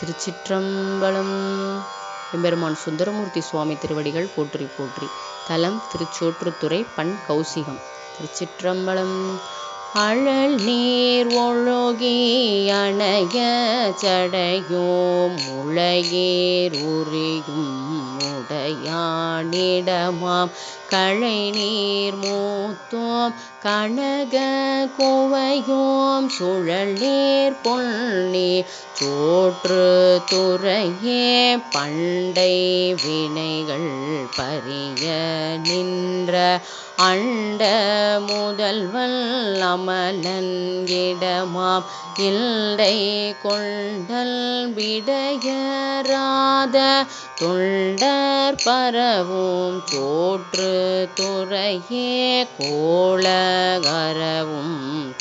திருச்சிற்றம்பலம். எம்பெருமான் சுந்தரமூர்த்தி சுவாமி திருவடிகள் போற்றி போற்றி. தலம் திருச்சோற்றுத்துறை பண் கௌசிகம். திருச்சிற்றம்பலம். அழல் நீர் ஒழுகி அணைய சடையும் முளையேர் உரியும் உடையானிடமாம். களை நீர் மூத்தோம் கனக கோவையோம் சுழல் நீர் பொன்னி சோற்று துறையே பண்டை வினைகள் பரிய நின்ற அண்ட முதல்வல் அமலன் இடமாம் இல்லை கொண்டல் விடையராத தொண்டர் பரவும் தோற்று துறையே கோளகரவும்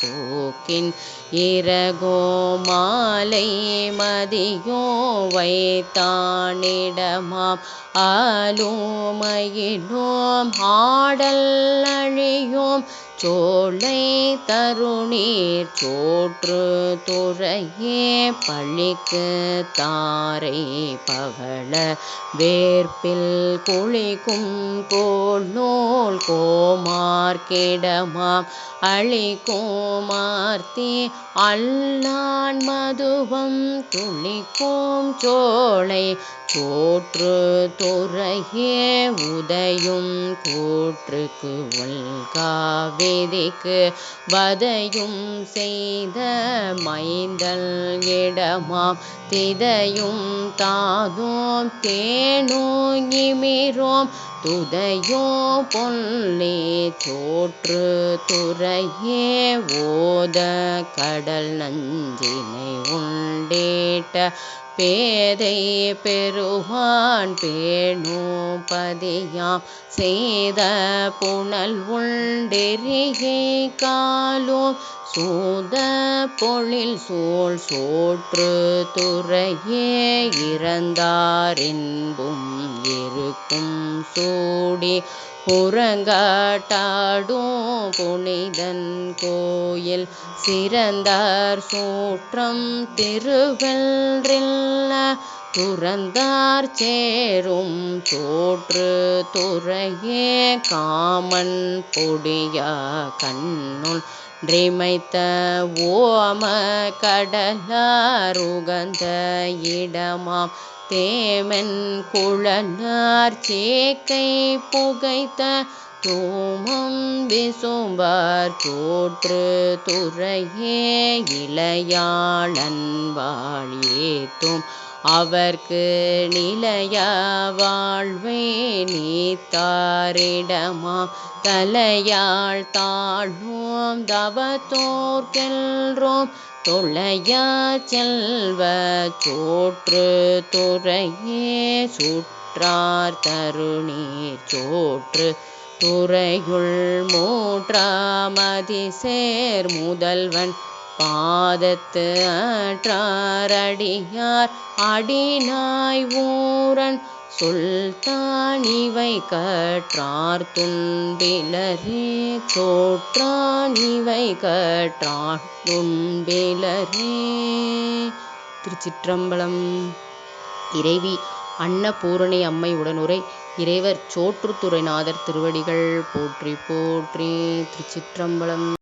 கோக்கின் இறகோ மாலை மதியோ வைத்தானிடமாம். ஆலோமயிலோம் ஆடல் அழியோம் சோலை தருணீர் சோற்று துறையே பழிக்கு தாரை பகல வேர்ப்பில் குளிக்கும் கோல் நூல் கோமார்க்கிடமாம் அழிக்கோமார்த்தி அல்லான் மதுவம் துளிக்கும் சோலை சோற்று துறையே உதயும் கூற்றுக்கு உள்காவே வேதிக்கு வதையும் செய்த மைந்தல் இடமாம். திதையும் தாதும் தேனும் இமிரோம் துதையோ பொல்லே தோற்று துறையே ஓத கடல் நஞ்சினை உண்டேட்ட பேதை பெருமான் பேணோ பதியாம். செய்த புனல் உண்டெறிகை காலும். சூத பொழில் சோல் சோற்று துறையே இறந்தாரின்பும் இருக்கும் சூடி. புறங்காட்டாடும் புனிதன் கோயில் சிறந்தார் சூற்றம் திருவென்றில்ல. துறந்தார் சேரும் சோற்று துறையே காமன் பொடியா கண்ணுள் றிமைத்த ஓம கடலாருகந்த இடமாம் தேமன் குழலார் சேக்கை புகைத்த தூமம் விசும்பார் தோற்று துறையே இளையாளன் வாழியேத்தும் அவர்க்கு நிலைய வாழ்வே நீத்தாரிடமா? தலையாள் தாழ்வோம் தவத்தோர்கெல்றோம் தொலையா செல்வ சோற்று துறையே சுற்றார் தருணீர் சோற்று துறையுள் மூற்றாமதி சேர் முதல்வன். பாதத்து அற்றாரடியார் அடிநாய் ஊரன் சுல்தான் கற்றார் துன்பிலரே தோற்றானிவை கற்றார் துன்பிலரே. திருச்சிற்றம்பலம். இறைவி அன்னபூரணி அம்மை உடனுரை இறைவர் சோற்றுத்துறைநாதர் திருவடிகள் போற்றி போற்றி. திருச்சிற்றம்பலம்.